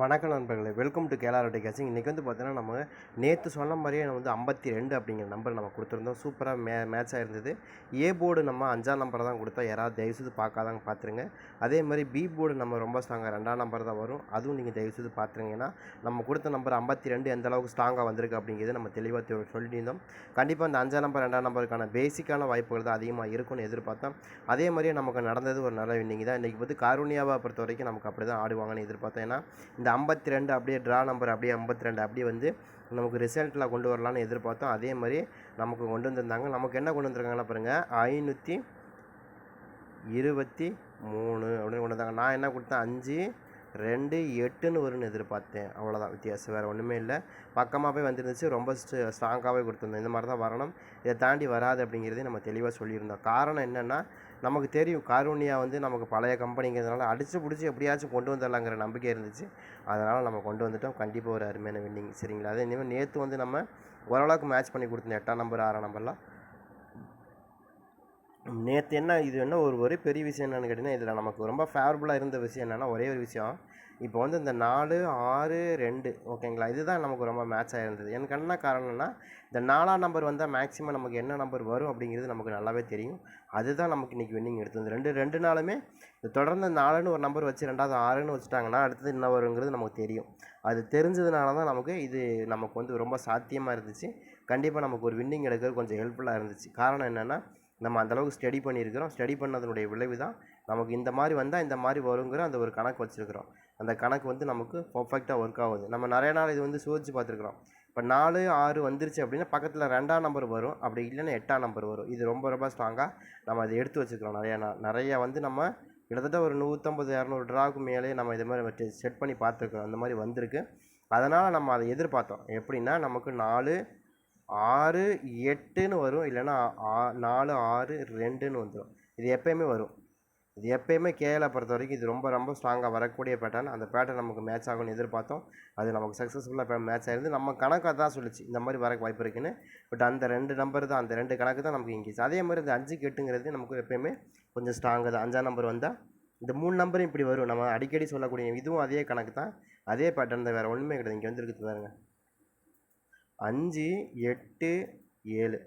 வணக்கம் நண்பர்களே welcome to கேலாரோட கேசிங் இன்றைக்கி வந்து பார்த்தீங்கன்னா நம்ம நேற்று சொன்ன மாதிரியே வந்து ஐம்பத்தி ரெண்டு அப்படிங்கிற நம்பர் நம்ம கொடுத்துருந்தோம். சூப்பராக மே மேட்ச் ஆயிருந்தது. ஏ போர்டு நம்ம அஞ்சாம் நம்பர் தான் கொடுத்தா யாராவது தயவுசெய்து பார்க்காதாங்க பார்த்துருங்க. அதே மாதிரி பி போர்டு நம்ம ரொம்ப ஸ்ட்ராங்காக ரெண்டாம் நம்பர் தான் வரும். அதுவும் நீங்கள் தயவுசெய்து பார்த்துருங்க. ஏன்னா நம்ம கொடுத்த நம்பர் ஐம்பத்தி ரெண்டு எந்த அளவுக்கு ஸ்ட்ராங்காக வந்திருக்கு அப்படிங்கிறது நம்ம தெளிவாக சொல்லியிருந்தோம். கண்டிப்பாக இந்த அஞ்சாம் நம்பர் ரெண்டாம் நம்பருக்கான பேசிக்கான வாய்ப்புகள் தான் அதிகமாக இருக்கும்னு எதிர்பார்த்தோம். அதே மாதிரியே நமக்கு நடந்தது ஒரு நல்ல வின்னிங் தான். இன்றைக்கி வந்து காரூனியாவை பொறுத்த வரைக்கும் நமக்கு அப்படி தான் ஆடுவாங்கன்னு எதிர்பார்த்தோம். ஏன்னா இந்த ஐம்பத்தி ரெண்டு அப்படியே ட்ரா நம்பர் அப்படியே ஐம்பத்தி ரெண்டு அப்படியே வந்து நமக்கு ரிசல்ட்டில் கொண்டு வரலான்னு எதிர்பார்த்தோம். அதே மாதிரி நமக்கு கொண்டு வந்திருந்தாங்க. நமக்கு என்ன கொண்டு வந்திருக்காங்கன்னா பாருங்கள் ஐநூற்றி இருபத்தி மூணு அப்படின்னு கொண்டு வந்தாங்க. நான் என்ன கொடுத்தேன்? அஞ்சு ரெண்டு எட்டுன்னு வரும்னு எதிர்பார்த்தேன். அவ்வளோதான் வித்தியாசம் வேறு ஒன்றுமே இல்லை. பக்கமாக போய் வந்துருந்துச்சு. ரொம்ப ஸ்ட்ராங்காகவே கொடுத்துருந்தோம். இந்த மாதிரி தான் வரணும். இதை தாண்டி வராது அப்படிங்கிறதே நம்ம தெளிவாக சொல்லியிருந்தோம். காரணம் என்னென்னா நமக்கு தெரியும். காரூனியா வந்து நமக்கு பழைய கம்பெனிங்கிறதுனால அடித்து பிடிச்சி எப்படியாச்சும் கொண்டு வந்துடலாங்கிற நம்பிக்கை இருந்துச்சு. அதனால் நம்ம கொண்டு வந்துட்டோம். கண்டிப்பாக ஒரு அருமையான வின்னிங் சரிங்களா? அதே இனிமேல் நேற்று வந்து நம்ம ஓரளவுக்கு மேட்ச் பண்ணி கொடுத்தோம். எட்டாம் நம்பர் ஆறாம் நம்பர்லாம் நேற்று என்ன இது என்ன ஒரு ஒரே பெரிய விஷயம் என்னென்னு கேட்டிங்கன்னா இதில் நமக்கு ரொம்ப ஃபேவரபுளாக இருந்த விஷயம் என்னென்னா ஒரே ஒரு விஷயம். இப்போ வந்து இந்த நாலு ஆறு ரெண்டு ஓகேங்களா? இதுதான் நமக்கு ரொம்ப மேட்ச் ஆகிருந்தது எனக்கு என்ன காரணம்னா இந்த நாலாம் நம்பர் வந்தால் மேக்ஸிமம் நமக்கு என்ன நம்பர் வரும் அப்படிங்கிறது நமக்கு நல்லாவே தெரியும். அதுதான் நமக்கு இன்றைக்கி வின்னிங் எடுத்தது. ரெண்டு ரெண்டு நாளுமே தொடர்ந்து நாலுன்னு ஒரு நம்பர் வச்சு ரெண்டாவது ஆறுன்னு வச்சுட்டாங்கன்னா அடுத்தது என்ன வருங்கிறது நமக்கு தெரியும். அது தெரிஞ்சதுனால தான் நமக்கு இது நமக்கு வந்து ரொம்ப சாத்தியமாக இருந்துச்சு. கண்டிப்பாக நமக்கு ஒரு வின்னிங் எடுக்கிறது கொஞ்சம் ஹெல்ப்ஃபுல்லாக இருந்துச்சு. காரணம் என்னென்னா நம்ம அந்தளவுக்கு ஸ்டடி பண்ணியிருக்கிறோம். ஸ்டடி பண்ணதனுடைய விளைவு தான் நமக்கு இந்த மாதிரி வந்தால் இந்த மாதிரி வருங்கிற அந்த ஒரு கணக்கு வச்சுருக்கிறோம். அந்த கணக்கு வந்து நமக்கு பர்ஃபெக்டாக ஒர்க் ஆகுது. நம்ம நிறைய நாள் இது வந்து சோதிச்சு பார்த்துருக்குறோம். இப்போ நாலு ஆறு வந்துருச்சு அப்படின்னா பக்கத்தில் ரெண்டாம் நம்பர் வரும். அப்படி இல்லைன்னா எட்டாம் நம்பர் வரும். இது ரொம்ப ரொம்ப ஸ்ட்ராங்காக நம்ம அதை எடுத்து வச்சுக்கிறோம் நிறையா நாள். நிறையா வந்து நம்ம கிட்டத்தட்ட ஒரு நூற்றம்பது இரநூறு ட்ராவுக்கு மேலே நம்ம இது மாதிரி செட் பண்ணி பார்த்துருக்கோம் அந்த மாதிரி வந்திருக்கு. அதனால் நம்ம அதை எதிர்பார்த்தோம். எப்படின்னா நமக்கு நாலு ஆறு எட்டுன்னு வரும் இல்லைன்னா ஆ- நாலு ஆறு ரெண்டுன்னு வந்துடும் இது எப்பயுமே வரும். இது எப்பயுமே கேஎலை பொறுத்த வரைக்கும் இது ரொம்ப ரொம்ப ஸ்ட்ராங்காக வரக்கூடிய பேட்டர்ன் அந்த பேட்டர்ன் நமக்கு மேட்ச் ஆகும்னு எதிர்பார்த்தோம். அது நமக்கு சக்ஸஸ்ஃபுல்லாக மேட்ச் ஆயிருந்து நம்ம கணக்காக தான் சொல்லுச்சு. இந்த மாதிரி வரக்கு வாய்ப்பு இருக்குன்னு. பட் அந்த ரெண்டு நம்பர் தான் அந்த ரெண்டு கணக்கு தான் நமக்கு இங்கிச்சு. அதே மாதிரி இந்த அஞ்சுக்கு எட்டுங்கிறது நமக்கு எப்பயுமே கொஞ்சம் ஸ்ட்ராங்காக தான். அஞ்சாம் நம்பர் வந்தால் இந்த மூணு நம்பரும் இப்படி வரும். நம்ம அடிக்கடி சொல்லக்கூடிய இதுவும் அதே கணக்கு தான். அதே பேட்டர்ன் தான் வேறு ஒன்றுமே கிடையாது. இங்கே வந்துருக்குது பாருங்கள் அஞ்சு எட்டு ஏழு.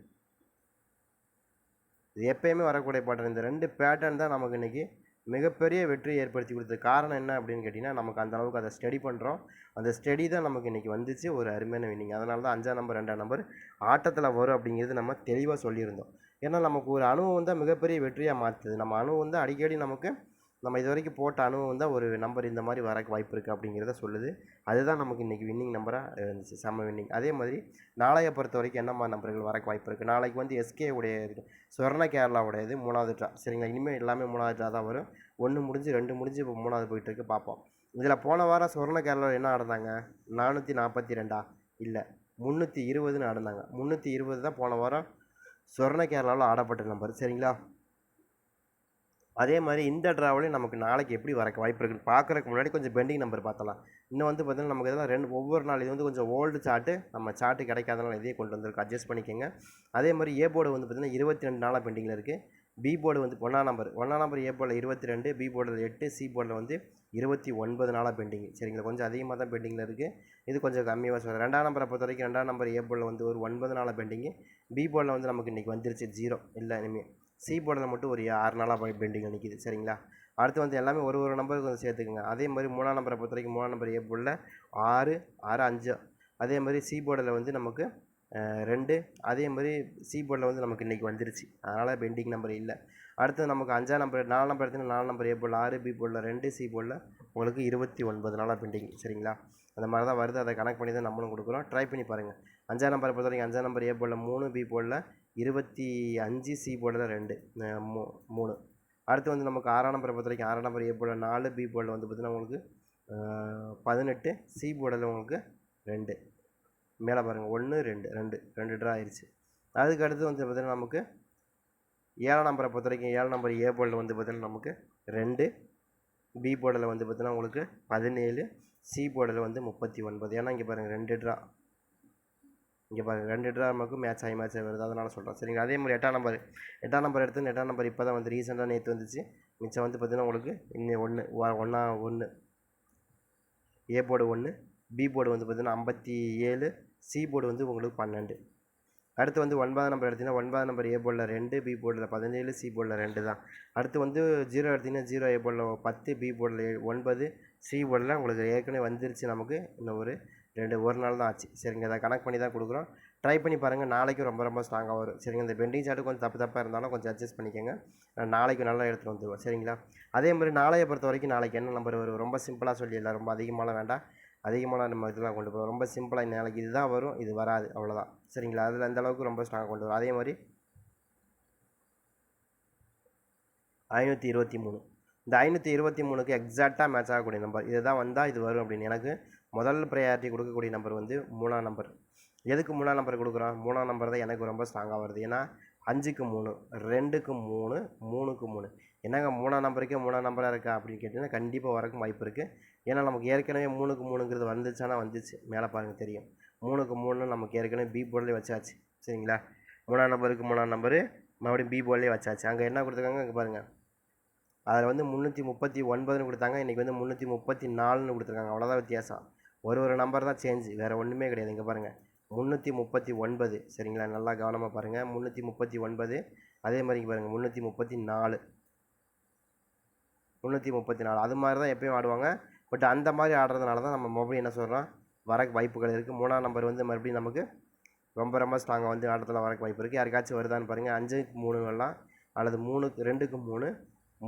இது எப்பயுமே வரக்கூடிய பேட்டர்ன் இந்த ரெண்டு பேட்டர்ன் தான் நமக்கு இன்றைக்கி மிகப்பெரிய வெற்றியை ஏற்படுத்தி கொடுத்தது. காரணம் என்ன அப்படின்னு கேட்டிங்கன்னா நமக்கு அந்த அளவுக்கு அதை ஸ்டடி பண்ணுறோம் அந்த ஸ்டடி தான் நமக்கு இன்றைக்கி வந்துச்சு. ஒரு அருமையான வின்னிங் அதனால தான் அஞ்சாம் நம்பர் ரெண்டாம் நம்பர் ஆட்டத்தில் வரும் அப்படிங்கிறது நம்ம தெளிவாக சொல்லியிருந்தோம். ஏன்னா நமக்கு ஒரு அனுபவம் தான் மிகப்பெரிய வெற்றியாக மாற்றுது நம்ம அனுபவம் தான் அடிக்கடி நமக்கு நம்ம இது வரைக்கும் போட்ட அனுபவம் தான் ஒரு நம்பர் இந்த மாதிரி வரக்கு வாய்ப்பு இருக்குது அப்படிங்கிறத சொல்லுது. அதுதான் நமக்கு இன்றைக்கி வின்னிங் நம்பராக இருந்துச்சு. செம்ம வின்னிங் அதே மாதிரி நாளைய பொறுத்த வரைக்கும் என்ன மாதிரி நம்பர்கள் வரக்கு வாய்ப்பு இருக்குது நாளைக்கு வந்து எஸ்கே உடைய சொர்ண கேரளாவுடையது மூணாவது ட்ரா சரிங்களா? இனிமேல் எல்லாமே மூணாவது ட்ரா தான் வரும். ஒன்று முடிஞ்சு ரெண்டு முடிஞ்சு இப்போ மூணாவது போயிட்டு இருக்கு பார்ப்போம் இதில் போன வாரம் சொர்ண கேரளாவில் என்ன ஆடுனாங்க? நானூற்றி நாற்பத்தி ரெண்டா? இல்லை முந்நூற்றி இருபதுன்னு ஆடினாங்க. முந்நூற்றி இருபது தான் போன வாரம் சொர்ண கேரளாவில் ஆடப்பட்ட நம்பர் சரிங்களா? அதே மாதிரி இந்த ட்ராவலையும் நமக்கு நாளைக்கு எப்படி வரக்கு வாய்ப்பு இருக்குன்னு பார்க்குறதுக்கு முன்னாடி கொஞ்சம் பெண்டிங் நம்பர் பார்த்தலாம். இன்னும் வந்து பார்த்தீங்கன்னா நமக்கு இதெல்லாம் ரெண்டு ஒவ்வொரு நாள் இது வந்து கொஞ்சம் ஓல்டு சார்ட்டு நம்ம சார்ட்டு கிடைக்காதனால இதையே கொண்டு வந்திருக்கு. அட்ஜஸ்ட் பண்ணிக்கோங்க. அதே மாதிரி ஏ போர்டு வந்து பார்த்திங்கன்னா இருபத்தி ரெண்டு நாளாக பெண்டிங்கில் இருக்குது பி போர்டு வந்து ஒன்றாம் நம்பர் ஒன்றாம் நம்பர் ஏ போர்டில் இருபத்தி ரெண்டு பி போர்டில் எட்டு சி போர்டில் வந்து இருபத்தி ஒன்பது நாளாக பெண்டிங் சரிங்களா? கொஞ்சம் அதிகமாக தான் பெண்டிங்கில் இருக்குது இது கொஞ்சம் கம்மியாக சொல்கிறேன் ரெண்டாம் நம்பரை பொறுத்த வரைக்கும் ரெண்டாம் நம்பர் ஏ போர்டில் வந்து ஒரு ஒன்பது நாளாக பெண்டிங்கு பி போர்டில் வந்து நமக்கு இன்றைக்கி வந்துருச்சு ஜீரோ இல்லை இனிமேல் சி போர்டில் மட்டும் ஒரு ஆறு நாளாக பெண்டிங் நிற்கிது சரிங்களா? அடுத்து வந்து எல்லாமே ஒரு ஒரு நம்பருக்கு கொஞ்சம் சேர்த்துக்குங்க. அதே மாதிரி மூணாம் நம்பரை பொறுத்த வரைக்கும் மூணாம் நம்பர் ஏ போர்டில் ஆறு ஆறு அஞ்சு. அதே மாதிரி சி போர்டில் வந்து நமக்கு ரெண்டு. அதே மாதிரி சி போர்டில் வந்து நமக்கு இன்றைக்கி வந்துருச்சு. அதனால் பெண்டிங் நம்பர் இல்லை. அடுத்து நமக்கு அஞ்சாம் நம்பர் நாலு நம்பர் எடுத்துன்னா நாலு நம்பர் ஏ போர்டில் ஆறு பி போர்டில் ரெண்டு சி போர்டில் உங்களுக்கு இருபத்தி ஒன்பது நாளாக பெண்டிங். சரிங்களா? அந்த மாதிரி தான் வருது. அதை கணக்கு பண்ணி தான் நம்மளும் கொடுக்குறோம். ட்ரை பண்ணி பாருங்கள் அஞ்சாம் நம்பரை பொறுத்த வரைக்கும் அஞ்சாம் நம்பர் ஏ போர்டில் மூணு பி போர்டில் இருபத்தி அஞ்சு சி போர்டில் ரெண்டு. மூ மூணு. அடுத்து வந்து நமக்கு ஆறாம் நம்பரை பொறுத்த வரைக்கும் ஆறாம் நம்பர் ஏ போர்டில் நாலு பி போர்டில் வந்து பார்த்திங்கன்னா உங்களுக்கு பதினெட்டு சி போர்டில் உங்களுக்கு ரெண்டு. மேலே பாருங்கள் ஒன்று ரெண்டு. ரெண்டு. ரெண்டு ட்ரா ஆயிடுச்சு அதுக்கு அடுத்து வந்து பார்த்திங்கன்னா நமக்கு ஏழாம் நம்பரை பொறுத்த வரைக்கும் ஏழாம் நம்பர் ஏ போர்டில் வந்து பார்த்திங்கன்னா நமக்கு ரெண்டு. பி போர்டில் வந்து பார்த்திங்கன்னா உங்களுக்கு பதினேழு. சி போர்டில் வந்து முப்பத்தி ஒன்பது. ஏன்னா இங்கே பாருங்கள் ரெண்டு ட்ரா இங்கே பாருங்கள் ரெண்டு ட்ரா நமக்கு மேட்ச் ஆகி மேட்ச் ஆகி வருது. அதனால் சொல்கிறேன் சரிங்க அதே மாதிரி எட்டாம் நம்பர் எட்டாம் நம்பர் எடுத்து எட்டாம் நம்பர் இப்போ தான் வந்து ரீசெண்டாக நேற்று வந்துச்சு. மிச்சம் வந்து பார்த்தீங்கன்னா உங்களுக்கு இன்னும் ஒன்று ஒன்றா ஒன்று ஏ போர்டு ஒன்று பி போர்டு வந்து பார்த்திங்கன்னா ஐம்பத்தி ஏழு சி போர்டு வந்து உங்களுக்கு பன்னெண்டு. அடுத்து வந்து ஒன்பதாம் நம்பர் எடுத்திங்கன்னா ஒன்பதாம் நம்பர் ஏ போர்டில் ரெண்டு பி போர்டில் பதினேழு சி போர்டில் ரெண்டு தான். அடுத்து வந்து ஜீரோ எடுத்திங்கன்னா ஜீரோ ஏ போர்டில் பத்து பி போர்டில் ஒன்பது சி போர்டில் உங்களுக்கு ஏற்கனவே வந்துருச்சு நமக்கு. இன்னும் ஒரு ரெண்டு ஒரு நாள் தான் ஆச்சு. சரிங்க இதை கனெக்ட் பண்ணி தான் கொடுக்குறோம். ட்ரை பண்ணி பாருங்கள் நாளைக்கு ரொம்ப ரொம்ப ஸ்ட்ராங்காக வரும். சரிங்க இந்த பெண்டிங் சார்ட்டு கொஞ்சம் தப்பு தப்பாக இருந்தாலும் கொஞ்சம் அட்ஜஸ்ட் பண்ணிக்கோங்க. நான் நாளைக்கு நல்லா எடுத்துகிட்டு வந்துடுவோம் சரிங்களா? அதே மாதிரி நாளையை பொறுத்த வரைக்கும் நாளைக்கு என்ன நம்பர் வரும்? ரொம்ப சிம்பிளாக சொல்லிடலாம் ரொம்ப அதிகமாகலாம் வேண்டாம். அதிகமான நம்ம இதெல்லாம் கொண்டு போகிறோம் ரொம்ப சிம்பிளாக நாளைக்கு இதுதான் வரும் இது வராது அவ்வளோதான் சரிங்களா? அதில் அந்த அளவுக்கு ரொம்ப ஸ்ட்ராங்காக கொண்டு வரும். அதே மாதிரி ஐநூற்றி இருபத்தி மூணு. இந்த ஐநூற்றி இருபத்தி மூணுக்கு எக்ஸாக்டாக மேட்ச் ஆகக்கூடிய நம்பர் இதுதான் வந்தால் இது வரும் அப்படின்னு எனக்கு முதல் ப்ரையாரிட்டி கொடுக்கக்கூடிய நம்பர் வந்து மூணாம் நம்பர் எதுக்கு மூணாம் நம்பர் கொடுக்குறோம்? மூணாம் நம்பர் தான் எனக்கு ரொம்ப ஸ்ட்ராங்காக வருது. ஏன்னா அஞ்சுக்கு மூணு ரெண்டுக்கு மூணு மூணுக்கு மூணு. என்னங்க மூணாம் நம்பருக்கே மூணாம் நம்பராக இருக்கா? அப்படின்னு கேட்டிங்கன்னா கண்டிப்பாக வரக்கும் வாய்ப்பு இருக்குது ஏன்னா நமக்கு ஏற்கனவே மூணுக்கு மூணுங்கிறது வந்துச்சானா வந்துச்சு. மேலே பாருங்கள் தெரியும். மூணுக்கு மூணு நமக்கு ஏற்கனவே பி போர்ட்லேயே வச்சாச்சு. சரிங்களா? மூணாம் நம்பருக்கு மூணாம் நம்பரு மறுபடியும் பி போர்டிலே வச்சாச்சு. அங்கே என்ன கொடுத்துருக்காங்க? அங்கே பாருங்கள் அதில் வந்து முந்நூற்றி முப்பத்தி ஒன்பதுன்னு கொடுத்தாங்க. இன்றைக்கி வந்து முந்நூற்றி முப்பத்தி நாலுன்னு கொடுத்துருக்காங்க. அவ்வளோதான் வித்தியாசம். ஒரு ஒரு நம்பர் தான் சேஞ்ச் வேறு ஒன்றுமே கிடையாது. இங்கே பாருங்கள் முந்நூற்றி முப்பத்தி ஒன்பது. சரிங்களா? நல்லா கவனமாக பாருங்கள் முந்நூற்றி முப்பத்தி ஒன்பது. அதே மாதிரி பாருங்கள் முந்நூற்றி முப்பத்தி நாலு. முந்நூற்றி முப்பத்தி நாலு. அது மாதிரி தான் எப்பயும் ஆடுவாங்க. பட் அந்த மாதிரி ஆடுறதுனால தான் நம்ம மொபைல் என்ன சொல்கிறோம் வரக்கு வாய்ப்புகள் இருக்குது மூணாம் நம்பர் வந்து மறுபடியும் நமக்கு ரொம்ப ரொம்ப ஸ்ட்ராங்காக வந்து ஆட்டத்தில் வரக்கு வாய்ப்பு இருக்குது யாருக்காச்சும் வருதான்னு பாருங்கள் அஞ்சுக்கு மூணு வரலாம் அல்லது மூணுக்கு ரெண்டுக்கு மூணு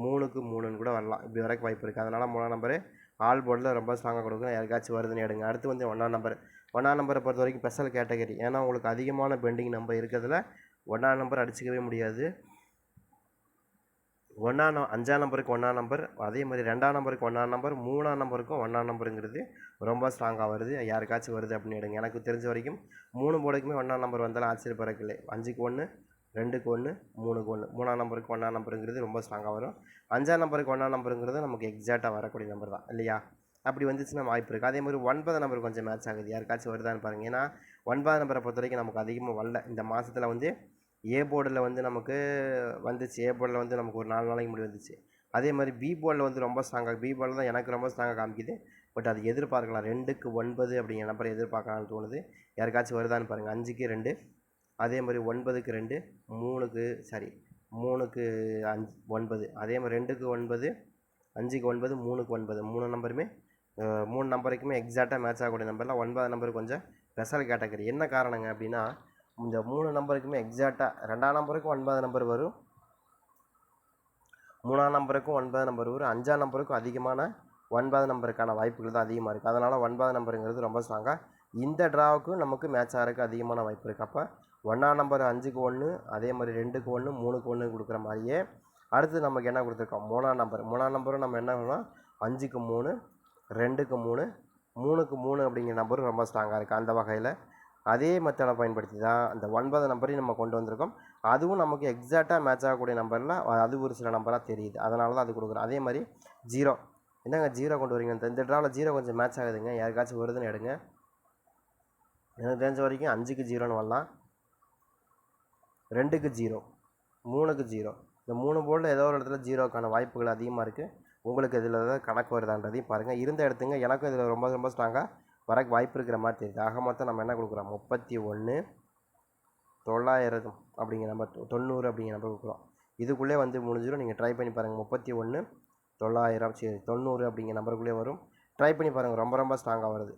மூணுக்கு மூணுன்னு கூட வரலாம். இப்படி வரக்கு வாய்ப்பு இருக்குது அதனால் மூணாம் நம்பரு ஆல் போர்டில் ரொம்ப ஸ்ட்ராங்காக கொடுக்குறேன் யாருக்காச்சும் வருதுன்னு எடுங்க. அடுத்து வந்து ஒன்றாம் நம்பர் ஒன்றாம் நம்பரை பொறுத்த வரைக்கும் ஸ்பெஷல் கேட்டகரி ஏன்னா உங்களுக்கு அதிகமான பெண்டிங் நம்பர் இருக்கிறதுல ஒன்றாம் நம்பர் அடிச்சிக்கவே முடியாது. ஒன்றாம் நம் அஞ்சாம் நம்பருக்கு ஒன்றாம் நம்பர் அதே மாதிரி ரெண்டாம் நம்பருக்கு ஒன்றாம் நம்பர் மூணாம் நம்பருக்கும் ஒன்றாம் நம்பருங்கிறது ரொம்ப ஸ்ட்ராங்காக வருது. யாருக்காச்சும் வருது அப்படின்னு எடுங்க. எனக்கு தெரிஞ்ச வரைக்கும் மூணு போர்டுக்குமே ஒன்றாம் நம்பர் வந்தாலும் ஆச்சரியப்படக்கில்லை அஞ்சுக்கு ஒன்று ரெண்டுக்கு ஒன்று மூணுக்கு ஒன்று. மூணாம் நம்பருக்கு ஒன்றாம் நம்பருங்கிறது ரொம்ப ஸ்ட்ராங்காக வரும். அஞ்சாம் நம்பருக்கு ஒன்றாம் நம்பருங்கிறது நமக்கு எக்ஸாக்டாக வரக்கூடிய நம்பர் தான் இல்லையா? அப்படி வந்துச்சுன்னா வாய்ப்பு இருக்குது அதே மாதிரி ஒன்பது நம்பர் கொஞ்சம் மேட்ச் ஆகுது. யாருக்காச்சும் வருதான்னு பாருங்கள் ஏன்னா ஒன்பது நம்பரை பொறுத்த வரைக்கும் நமக்கு அதிகமாக வரல. இந்த மாதத்தில் வந்து ஏ போர்டில் வந்து நமக்கு வந்துச்சு. ஏ போர்டில் வந்து நமக்கு ஒரு நாலு நாளைக்கு முன்னாடி வந்துச்சு. அதே மாதிரி பி போர்டில் வந்து ரொம்ப ஸ்ட்ராங்காக பி போர்டில் தான் எனக்கு ரொம்ப ஸ்ட்ராங்காக காமிக்குது. பட் அது எதிர்பார்க்கலாம். ரெண்டுக்கு ஒன்பது அப்படிங்கிற நம்பரை எதிர்பார்க்கலாம்னு தோணுது. யாருக்காச்சும் வருதான்னு பாருங்கள் அஞ்சுக்கு ரெண்டு. அதே மாதிரி ஒன்பதுக்கு ரெண்டு மூணுக்கு சாரி மூணுக்கு அஞ்சு ஒன்பது. அதே மாதிரி ரெண்டுக்கு ஒன்பது அஞ்சுக்கு ஒன்பது மூணுக்கு ஒன்பது. மூணு நம்பருமே மூணு நம்பருக்குமே எக்ஸாக்டாக மேட்ச் ஆகக்கூடிய நம்பரில் ஒன்பது நம்பர் கொஞ்சம் ஸ்பெஷல் கேட்டகரி என்ன காரணங்க அப்படின்னா இந்த மூணு நம்பருக்குமே எக்ஸாக்டாக ரெண்டாம் நம்பருக்கும் ஒன்பது நம்பர் வரும். மூணாம் நம்பருக்கும் ஒன்பது நம்பர் வரும். அஞ்சாம் நம்பருக்கும் அதிகமான ஒன்பது நம்பருக்கான வாய்ப்புகள் தான் அதிகமாக இருக்குது அதனால் ஒன்பது நம்பருங்கிறது ரொம்ப ஸ்ட்ராங்காக இந்த ட்ராவுக்கும் நமக்கு மேட்ச் ஆகிறதுக்கு அதிகமான வாய்ப்பு இருக்குது அப்போ ஒன்றாம் நம்பர் அஞ்சுக்கு ஒன்று அதே மாதிரி ரெண்டுக்கு ஒன்று மூணுக்கு ஒன்று கொடுக்குற மாதிரியே அடுத்து நமக்கு என்ன கொடுத்துருக்கோம்? மூணாம் நம்பர். மூணாம் நம்பரும் நம்ம என்ன பண்ணோம்? அஞ்சுக்கு மூணு ரெண்டுக்கு மூணு மூணுக்கு மூணு அப்படிங்கிற நம்பரும் ரொம்ப ஸ்ட்ராங்காக இருக்குது அந்த வகையில். அதே மெத்தடை பயன்படுத்தி தான் அந்த ஒன்பது நம்பரையும் நம்ம கொண்டு வந்திருக்கோம். அதுவும் நமக்கு எக்ஸாக்டாக மேட்ச் ஆகக்கூடிய நம்பரில் அது ஒரு சில நம்பராக தெரியுது. அதனால தான் அது கொடுக்குறோம். அதே மாதிரி ஜீரோ என்னங்க ஜீரோ கொண்டு வரீங்க? இந்த- இந்த ட்ராவில் ஜீரோ கொஞ்சம் மேட்ச் ஆகுதுங்க. யாருக்காச்சும் வருதுன்னு எடுங்க. எனக்கு தெரிஞ்ச வரைக்கும் அஞ்சுக்கு ஜீரோன்னு வரலாம். ரெண்டுக்கு ஜீரோ மூணுக்கு ஜீரோ. இந்த மூணு போர்டில் ஏதோ ஒரு இடத்துல ஜீரோக்கான வாய்ப்புகள் அதிகமாக இருக்குது உங்களுக்கு இதில் தான் கணக்கு வருதான்றதையும் பாருங்கள் இருந்த இடத்துங்க எனக்கும் இதில் ரொம்ப ரொம்ப ஸ்ட்ராங்காக வரக்கு வாய்ப்பு இருக்கிற மாதிரி தெரியுது. ஆக மொத்தம் நம்ம என்ன கொடுக்குறோம்? முப்பத்தி ஒன்று தொள்ளாயிரம் அப்படிங்கிற நம்பர் தொண்ணூறு அப்படிங்கிற நம்பர் கொடுக்குறோம். இதுக்குள்ளே வந்து முடிஞ்சிடும் நீங்கள் ட்ரை பண்ணி பாருங்கள் முப்பத்தி ஒன்று தொள்ளாயிரம் சரி தொண்ணூறு அப்படிங்கிற நம்பருக்குள்ளே வரும். ட்ரை பண்ணி பாருங்கள் ரொம்ப ரொம்ப ஸ்ட்ராங்காக வருது.